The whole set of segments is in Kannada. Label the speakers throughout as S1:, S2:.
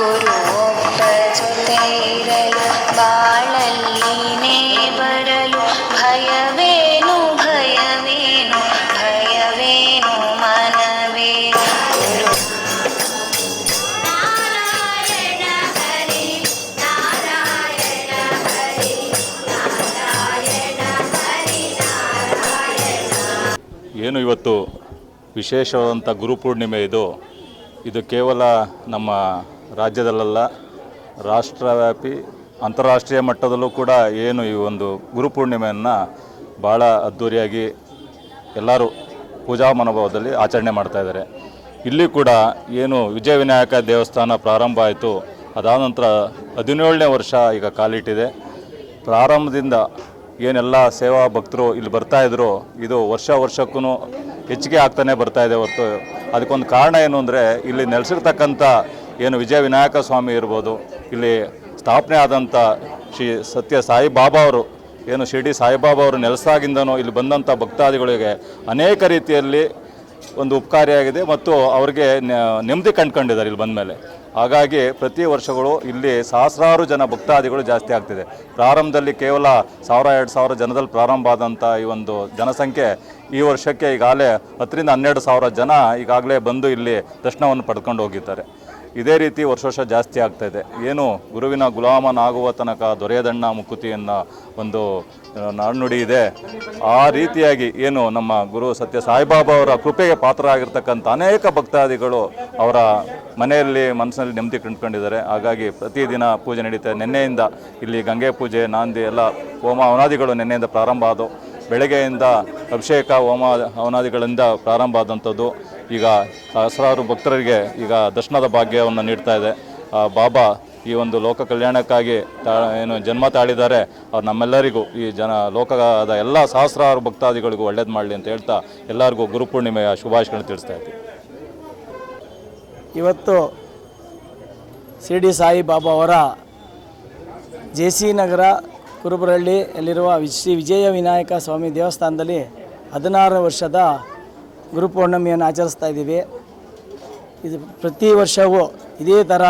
S1: ಗುರು ಒಬ್ಬ ಜೊತೆ ಇರಲು ಬಾಳಲ್ಲಿನೇ ಬರಲು ಭಯವೇನು ಭಯವೇನು ಭಯವೇನು ಗುರು
S2: ಏನು ಇವತ್ತು ವಿಶೇಷವಾದಂಥ ಗುರುಪೂರ್ಣಿಮೆ ಇದು? ಇದು ಕೇವಲ ನಮ್ಮ ರಾಜ್ಯದಲ್ಲಲ್ಲ ರಾಷ್ಟ್ರವ್ಯಾಪಿ, ಅಂತಾರಾಷ್ಟ್ರೀಯ ಮಟ್ಟದಲ್ಲೂ ಕೂಡ ಏನು ಈ ಒಂದು ಗುರುಪೂರ್ಣಿಮೆಯನ್ನು ಭಾಳ ಅದ್ಧೂರಿಯಾಗಿ ಎಲ್ಲರೂ ಪೂಜಾ ಮನೋಭಾವದಲ್ಲಿ ಆಚರಣೆ ಮಾಡ್ತಾ ಇದ್ದಾರೆ. ಇಲ್ಲಿ ಕೂಡ ಏನು ವಿಜಯ ವಿನಾಯಕ ದೇವಸ್ಥಾನ ಪ್ರಾರಂಭ ಆಯಿತು. ಅದಾದ ನಂತರ ಹದಿನೇಳನೇ ವರ್ಷ ಈಗ ಕಾಲಿಟ್ಟಿದೆ. ಪ್ರಾರಂಭದಿಂದ ಏನೆಲ್ಲ ಸೇವಾ ಭಕ್ತರು ಇಲ್ಲಿ ಬರ್ತಾ ಇದ್ರು ಇದು ವರ್ಷ ವರ್ಷಕ್ಕೂ ಹೆಚ್ಚಿಗೆ ಆಗ್ತಾನೆ ಇದೆ ಹೊರತು. ಅದಕ್ಕೊಂದು ಕಾರಣ ಏನು ಅಂದರೆ ಇಲ್ಲಿ ನೆಲೆಸಿರ್ತಕ್ಕಂಥ ಏನು ವಿಜಯ ವಿನಾಯಕ ಸ್ವಾಮಿ ಇರ್ಬೋದು, ಇಲ್ಲಿ ಸ್ಥಾಪನೆ ಆದಂಥ ಶ್ರೀ ಸತ್ಯ ಸಾಯಿಬಾಬಾ ಅವರು, ಏನು ಶಿರ್ಡಿ ಸಾಯಿಬಾಬಾ ಅವರು ನೆಲೆಸಾಗಿಂದನೂ ಇಲ್ಲಿ ಬಂದಂಥ ಭಕ್ತಾದಿಗಳಿಗೆ ಅನೇಕ ರೀತಿಯಲ್ಲಿ ಒಂದು ಉಪಕಾರಿಯಾಗಿದೆ ಮತ್ತು ಅವ್ರಿಗೆ ನೆಮ್ಮದಿ ಕಂಡ್ಕೊಂಡಿದ್ದಾರೆ ಇಲ್ಲಿ ಬಂದ ಮೇಲೆ ಹಾಗಾಗಿ ಪ್ರತಿ ವರ್ಷಗಳು ಇಲ್ಲಿ ಸಹಸ್ರಾರು ಜನ ಭಕ್ತಾದಿಗಳು ಜಾಸ್ತಿ ಆಗ್ತಿದೆ. ಪ್ರಾರಂಭದಲ್ಲಿ ಕೇವಲ ಸಾವಿರ, ಎರಡು ಸಾವಿರ ಜನದಲ್ಲಿ ಪ್ರಾರಂಭ ಆದಂಥ ಈ ಒಂದು ಜನಸಂಖ್ಯೆ ಈ ವರ್ಷಕ್ಕೆ ಈಗಾಗಲೇ ಹತ್ತರಿಂದ ಹನ್ನೆರಡು ಸಾವಿರ ಜನ ಈಗಾಗಲೇ ಬಂದು ಇಲ್ಲಿ ದರ್ಶನವನ್ನು ಪಡ್ಕೊಂಡು ಹೋಗಿದ್ದಾರೆ. ಇದೇ ರೀತಿ ವರ್ಷ ವರ್ಷ ಜಾಸ್ತಿ ಆಗ್ತಾ ಇದೆ. ಏನು ಗುರುವಿನ ಗುಲಾಮನಾಗುವ ತನಕ ದೊರೆಯದಣ್ಣ ಮುಕುತಿ ಅನ್ನೋ ಒಂದು ನಾಣ್ಣುಡಿ ಇದೆ. ಆ ರೀತಿಯಾಗಿ ಏನು ನಮ್ಮ ಗುರು ಸತ್ಯ ಸಾಯಿಬಾಬಾ ಅವರ ಕೃಪೆಗೆ ಪಾತ್ರ ಆಗಿರ್ತಕ್ಕಂಥ ಅನೇಕ ಭಕ್ತಾದಿಗಳು ಅವರ ಮನೆಯಲ್ಲಿ, ಮನಸ್ಸಿನಲ್ಲಿ ನೆಮ್ಮದಿ ಕಂಡುಕೊಂಡಿದ್ದಾರೆ. ಹಾಗಾಗಿ ಪ್ರತಿದಿನ ಪೂಜೆ ನಡೀತಾ, ನಿನ್ನೆಯಿಂದ ಇಲ್ಲಿ ಗಂಗೆ ಪೂಜೆ, ನಾಂದಿ, ಎಲ್ಲ ಹೋಮ ಅವನಾದಿಗಳು ನಿನ್ನೆಯಿಂದ ಪ್ರಾರಂಭ ಆದವು. ಬೆಳಗ್ಗೆಯಿಂದ ಅಭಿಷೇಕ, ಹೋಮ ಅವನಾದಿಗಳಿಂದ ಪ್ರಾರಂಭ ಆದಂಥದ್ದು. ಈಗ ಸಹಸ್ರಾರು ಭಕ್ತರಿಗೆ ಈಗ ದರ್ಶನದ ಭಾಗ್ಯವನ್ನು ನೀಡ್ತಾ ಇದೆ. ಬಾಬಾ ಈ ಒಂದು ಲೋಕ ಕಲ್ಯಾಣಕ್ಕಾಗಿ ತಾ, ಏನು, ಜನ್ಮ ತಾಳಿದ್ದಾರೆ. ಅವ್ರು ನಮ್ಮೆಲ್ಲರಿಗೂ ಈ ಜನ, ಲೋಕದ ಎಲ್ಲ ಸಹಸ್ರಾರು ಭಕ್ತಾದಿಗಳಿಗೂ ಒಳ್ಳೇದು ಮಾಡಲಿ ಅಂತ ಹೇಳ್ತಾ ಎಲ್ಲರಿಗೂ ಗುರುಪೂರ್ಣಿಮೆಯ ಶುಭಾಶಯಗಳನ್ನು ತಿಳಿಸ್ತಾ ಇದ್ದೀವಿ
S3: ಇವತ್ತು ಶಿರಡಿ ಸಾಯಿ ಬಾಬಾ ಅವರ ಜೆ ಸಿ ನಗರ ಕುರುಬರಹಳ್ಳಿಯಲ್ಲಿರುವ ಶ್ರೀ ವಿಜಯ ವಿನಾಯಕ ಸ್ವಾಮಿ ದೇವಸ್ಥಾನದಲ್ಲಿ ಹದಿನಾರು ವರ್ಷದ ಗುರುಪೌರ್ಣಮಿಯನ್ನು ಆಚರಿಸ್ತಾ ಇದ್ದೀವಿ. ಇದು ಪ್ರತಿ ವರ್ಷವೂ ಇದೇ ಥರ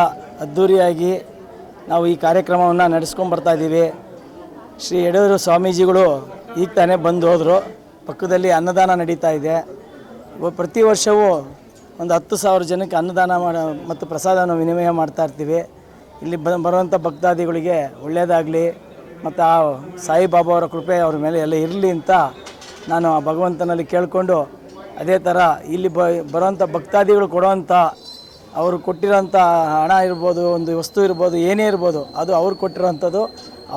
S3: ಅದ್ಧೂರಿಯಾಗಿ ನಾವು ಈ ಕಾರ್ಯಕ್ರಮವನ್ನು ನಡೆಸ್ಕೊಂಡು ಬರ್ತಾ ಇದ್ದೀವಿ. ಶ್ರೀ ಯಡೂರು ಸ್ವಾಮೀಜಿಗಳು ಈಗ ತಾನೇ ಬಂದು ಹೋದರು. ಪಕ್ಕದಲ್ಲಿ ಅನ್ನದಾನ ನಡೀತಾ ಇದೆ. ಪ್ರತಿ ವರ್ಷವೂ ಒಂದು ಹತ್ತು ಸಾವಿರ ಜನಕ್ಕೆ ಅನ್ನದಾನ ಮಾಡ ಮತ್ತು ಪ್ರಸಾದವನ್ನು ವಿನಿಮಯ ಮಾಡ್ತಾ ಇರ್ತೀವಿ. ಇಲ್ಲಿ ಬ, ಬರುವಂಥ ಭಕ್ತಾದಿಗಳಿಗೆ ಒಳ್ಳೆಯದಾಗಲಿ ಮತ್ತು ಆ ಸಾಯಿಬಾಬಾ ಅವರ ಕೃಪೆ ಅವ್ರ ಮೇಲೆ ಎಲ್ಲ ಇರಲಿ ಅಂತ ನಾನು ಆ ಭಗವಂತನಲ್ಲಿ ಕೇಳಿಕೊಂಡು ಅದೇ ಥರ ಇಲ್ಲಿ ಬ ಬರೋಂಥ ಭಕ್ತಾದಿಗಳು ಕೊಡೋವಂಥ ಅವರು ಕೊಟ್ಟಿರೋಂಥ ಹಣ ಇರ್ಬೋದು, ಒಂದು ವಸ್ತು ಇರ್ಬೋದು, ಏನೇ ಇರ್ಬೋದು, ಅದು ಅವ್ರು ಕೊಟ್ಟಿರೋಂಥದ್ದು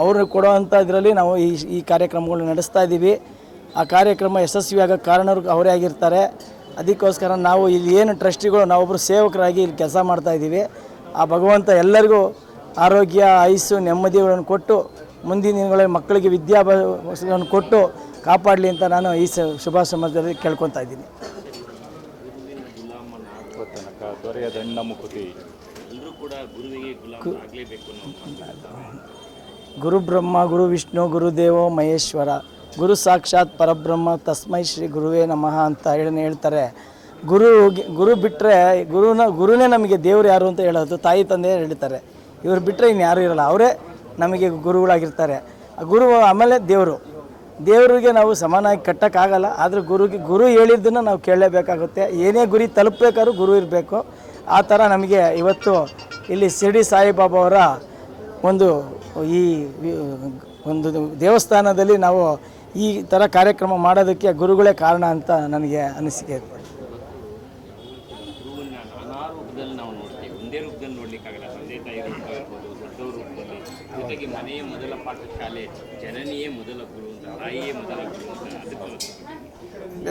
S3: ಅವರು ಕೊಡೋವಂಥ ಇದರಲ್ಲಿ ನಾವು ಈ ಈ ಕಾರ್ಯಕ್ರಮಗಳನ್ನ ನಡೆಸ್ತಾ ಇದ್ದೀವಿ. ಆ ಕಾರ್ಯಕ್ರಮ ಯಶಸ್ವಿಯಾಗೋ ಕಾರಣರು ಅವರೇ ಆಗಿರ್ತಾರೆ. ಅದಕ್ಕೋಸ್ಕರ ನಾವು ಇಲ್ಲಿ ಏನು ಟ್ರಸ್ಟಿಗಳು ನಾವೊಬ್ಬರು ಸೇವಕರಾಗಿ ಇಲ್ಲಿ ಕೆಲಸ ಮಾಡ್ತಾ ಇದ್ದೀವಿ. ಆ ಭಗವಂತ ಎಲ್ಲರಿಗೂ ಆರೋಗ್ಯ, ಆಯುಸ್ಸು, ನೆಮ್ಮದಿಗಳನ್ನು ಕೊಟ್ಟು ಮುಂದಿನ ದಿನಗಳಲ್ಲಿ ಮಕ್ಕಳಿಗೆ ವಿದ್ಯಾಭ್ಯಾಸವನ್ನು ಕೊಟ್ಟು ಕಾಪಾಡಲಿ ಅಂತ ನಾನು ಈ ಶುಭ ಸಮಾಜದಲ್ಲಿ ಕೇಳ್ಕೊತಾ ಇದ್ದೀನಿ. ಗುರು ಬ್ರಹ್ಮ, ಗುರು ವಿಷ್ಣು ಗುರುದೇವೋ ಮಹೇಶ್ವರ, ಗುರು ಸಾಕ್ಷಾತ್ ಪರಬ್ರಹ್ಮ, ತಸ್ಮೈ ಶ್ರೀ ಗುರುವೇ ನಮಃ ಅಂತ ಹೇಳಿ ಹೇಳ್ತಾರೆ. ಗುರು ಗುರು ಬಿಟ್ಟರೆ ಗುರುನ, ಗುರುನೇ ನಮಗೆ ದೇವರು ಯಾರು ಅಂತ ಹೇಳೋದು ತಾಯಿ ತಂದೆ ಹೇಳ್ತಾರೆ. ಇವ್ರು ಬಿಟ್ಟರೆ ಇನ್ನು ಯಾರೂ ಇರಲ್ಲ. ಅವರೇ ನಮಗೆ ಗುರುಗಳಾಗಿರ್ತಾರೆ. ಗುರು ಆಮೇಲೆ ದೇವರು. ದೇವರಿಗೆ ನಾವು ಸಮಾನಾಗಿ ಕಟ್ಟೋಕ್ಕಾಗಲ್ಲ, ಆದರೆ ಗುರುಗೆ, ಗುರು ಹೇಳಿದ್ದನ್ನು ನಾವು ಕೇಳಲೇಬೇಕಾಗುತ್ತೆ. ಏನೇ ಗುರಿ ತಲುಪಬೇಕಾದ್ರೂ ಗುರು ಇರಬೇಕು. ಆ ಥರ ನಮಗೆ ಇವತ್ತು ಇಲ್ಲಿ ಶಿರ್ಡಿ ಸಾಯಿಬಾಬಾ ಅವರ ಒಂದು ಈ ಒಂದು ದೇವಸ್ಥಾನದಲ್ಲಿ ನಾವು ಈ ಥರ ಕಾರ್ಯಕ್ರಮ ಮಾಡೋದಕ್ಕೆ ಗುರುಗಳೇ ಕಾರಣ ಅಂತ ನನಗೆ ಅನಿಸಿಕೆ
S4: ಗುರುವನ್ನ ನಾನಾ ರೂಪದಲ್ಲಿ ನಾವು ನೋಡ್ತೀವಿ ಒಂದೇ ರೂಪದಲ್ಲಿ ನೋಡ್ಲಿಕ್ಕಾಗಲ್ಲ ತಂದೆ ತಾಯಿ ರೂಪ ಇರ್ಬೋದು ದೊಡ್ಡವ್ರ ರೂಪದಲ್ಲಿ ಜೊತೆಗೆ ಮನೆಯೇ ಮೊದಲ ಪಾಠಶಾಲೆ ಜನನಿಯೇ ಮೊದಲ ಗುರು ಅಂತ, ತಾಯಿಯೇ ಮೊದಲ ಗುರು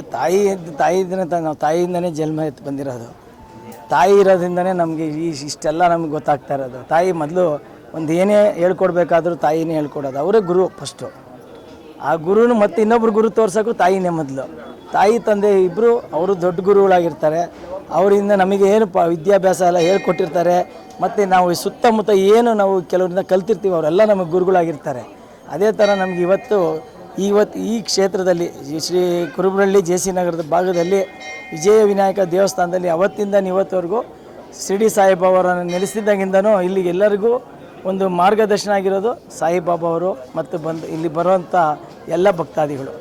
S4: ಅಂತ
S3: ತಾಯಿ ದಿನ ತ- ನಾವು ತಾಯಿಯಿಂದನೇ ಜನ್ಮ ಎತ್ತು ಬಂದಿರೋದು. ತಾಯಿ ಇರೋದ್ರಿಂದನೇ ನಮಗೆ ಈ ಇಷ್ಟೆಲ್ಲ ನಮ್ಗೆ ಗೊತ್ತಾಗ್ತಾ ಇರೋದು. ತಾಯಿ ಮೊದಲು ಒಂದು ಏನೇ ಹೇಳ್ಕೊಡ್ಬೇಕಾದ್ರೂ ತಾಯಿನೇ ಹೇಳ್ಕೊಡೋದು. ಅವರೇ ಗುರು ಫಸ್ಟು ಆ ಗುರುನು ಮತ್ತೆ ಇನ್ನೊಬ್ರು ಗುರು ತೋರ್ಸೋಕ್ಕೂ ತಾಯಿನೇ ಮೊದಲು. ತಾಯಿ, ತಂದೆ ಇಬ್ಬರು ಅವರು ದೊಡ್ಡ ಗುರುಗಳಾಗಿರ್ತಾರೆ. ಅವರಿಂದ ನಮಗೆ ಏನು ಪ ವಿದ್ಯಾಭ್ಯಾಸ ಎಲ್ಲ ಹೇಳ್ಕೊಟ್ಟಿರ್ತಾರೆ. ಮತ್ತು ನಾವು ಸುತ್ತಮುತ್ತ ಏನು ನಾವು ಕೆಲವರಿಂದ ಕಲ್ತಿರ್ತೀವಿ ಅವರೆಲ್ಲ ನಮಗೆ ಗುರುಗಳಾಗಿರ್ತಾರೆ. ಅದೇ ಥರ ನಮಗೆ ಇವತ್ತು ಇವತ್ತು ಈ ಕ್ಷೇತ್ರದಲ್ಲಿ ಶ್ರೀ ಕುರುಬರಳ್ಳಿ ಜೆ ಸಿ ನಗರದ ಭಾಗದಲ್ಲಿ ವಿಜಯ ವಿನಾಯಕ ದೇವಸ್ಥಾನದಲ್ಲಿ ಅವತ್ತಿಂದ ಇವತ್ತವರೆಗೂ ಶಿರಡಿ ಅವರನ್ನು ನೆಲೆಸಿದ್ದಾಗಿಂದನೂ ಇಲ್ಲಿಗೆ ಎಲ್ಲರಿಗೂ ಒಂದು ಮಾರ್ಗದರ್ಶನ ಆಗಿರೋದು ಸಾಯಿಬಾಬಾ ಅವರು ಮತ್ತು ಬಂದು ಇಲ್ಲಿ ಬರುವಂಥ ಎಲ್ಲ ಭಕ್ತಾದಿಗಳು.